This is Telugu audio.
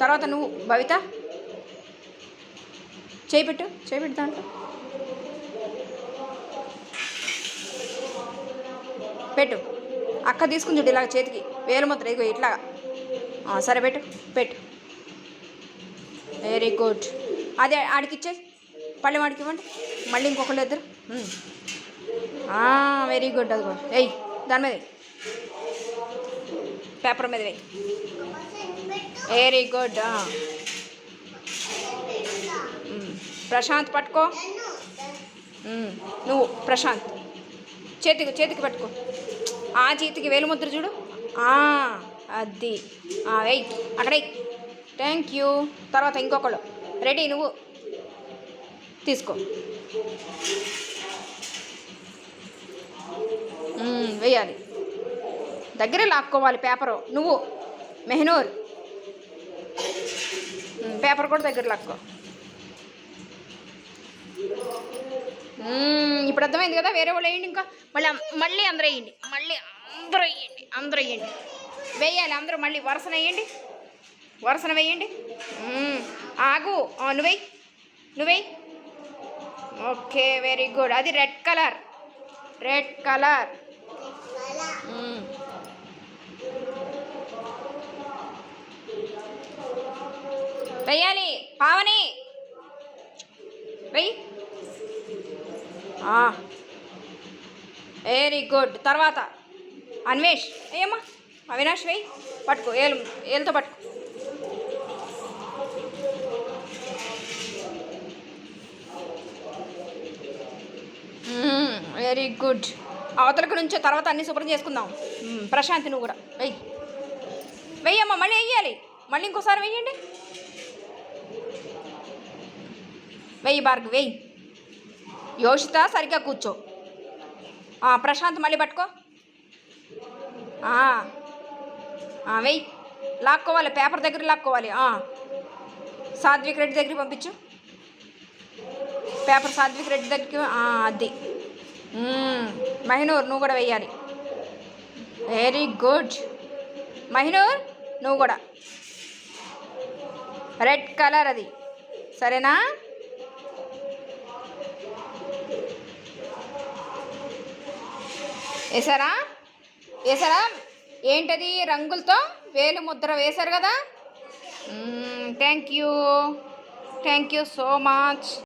తర్వాత నువ్వు భవిత? చేపెట్టు పెట్టు చేయి పెట్టు దాంట్లో. పెట్టు. అక్క తీసుకుని చూడు ఇలాగ చేతికి. వేలు ముద్ర ఇగో ఇట్లాగా. సరే పెట్టు పెట్టు. వెరీ గుడ్ అదే ఆడికిచ్చే పళ్ళెం ఆడికి ఇవ్వండి. మళ్ళీ ఇంకొకళ్ళు ఇద్దరు. వెరీ గుడ్ అదిగో. వెయ్యి దాని మీద పేపర్ మీద వెయ్యి very good ah. hmm. Prashanth పట్టుకో. Hmm. నువ్వు ప్రశాంత్. చేతికి చేతికి పట్టుకో. ఆ చేతికి వేలుముద్ర చూడు. అది. వెయ్ వెయ్యి అక్కడ థ్యాంక్ యూ తర్వాత ఇంకొకళ్ళు. రెడీ నువ్వు తీసుకో. Hmm, వేయాలి. వెయ్యాలి దగ్గరే లాక్కోవాలి పేపరు. నువ్వు మెహనూర్. పేపర్ కూడా దగ్గర లక్కో. ఇప్పుడు అర్థమైంది కదా వేరే వాళ్ళు వేయండి ఇంకా. మళ్ళీ మళ్ళీ అందరూ వేయండి. మళ్ళీ అందరూ వేయండి అందరూ వేయండి. వేయాలి అందరూ మళ్ళీ వరుసన వేయండి. వరుసన వేయండి. ఆగు. నువ్వే నువ్వే ఓకే వెరీ గుడ్ అది రెడ్ కలర్. Red colour. వెయ్యాలి. పావని. వెయ్యి. వెరీ గుడ్ తర్వాత అన్వేష్. ఏమ్మా అవినాష్ వెయ్యి. పట్టుకో. ఏలు ఏలుతో పట్టుకో. వెరీ గుడ్ అవతలకు నుంచో తర్వాత అన్ని శుభ్రం చేసుకుందాం. ప్రశాంతి నువ్వు కూడా. వెయ్యి. వెయ్యమ్మా మళ్ళీ వెయ్యాలి. మళ్ళీ ఇంకోసారి వెయ్యండి. వెయ్యి బార్గు వెయ్యి. యోషిత సరిగ్గా కూర్చో. ప్రశాంత్ మళ్ళీ పట్టుకో. వెయ్యి. లాక్కోవాలి పేపర్ దగ్గర లాక్కోవాలి సాత్విక్ రెడ్డి దగ్గరికి పంపించు. పేపర్ సాత్విక్ రెడ్డి దగ్గరికి అది. మహినూర్ నువ్వు కూడా వెయ్యాలి. Very good. మహినూర్ నువ్వు కూడా. రెడ్ కలర్ అది. సరేనా? వేసారా వేసారా ఏంటది? రంగులతో వేలు ముద్ర వేశారు కదా? Thank you thank you so much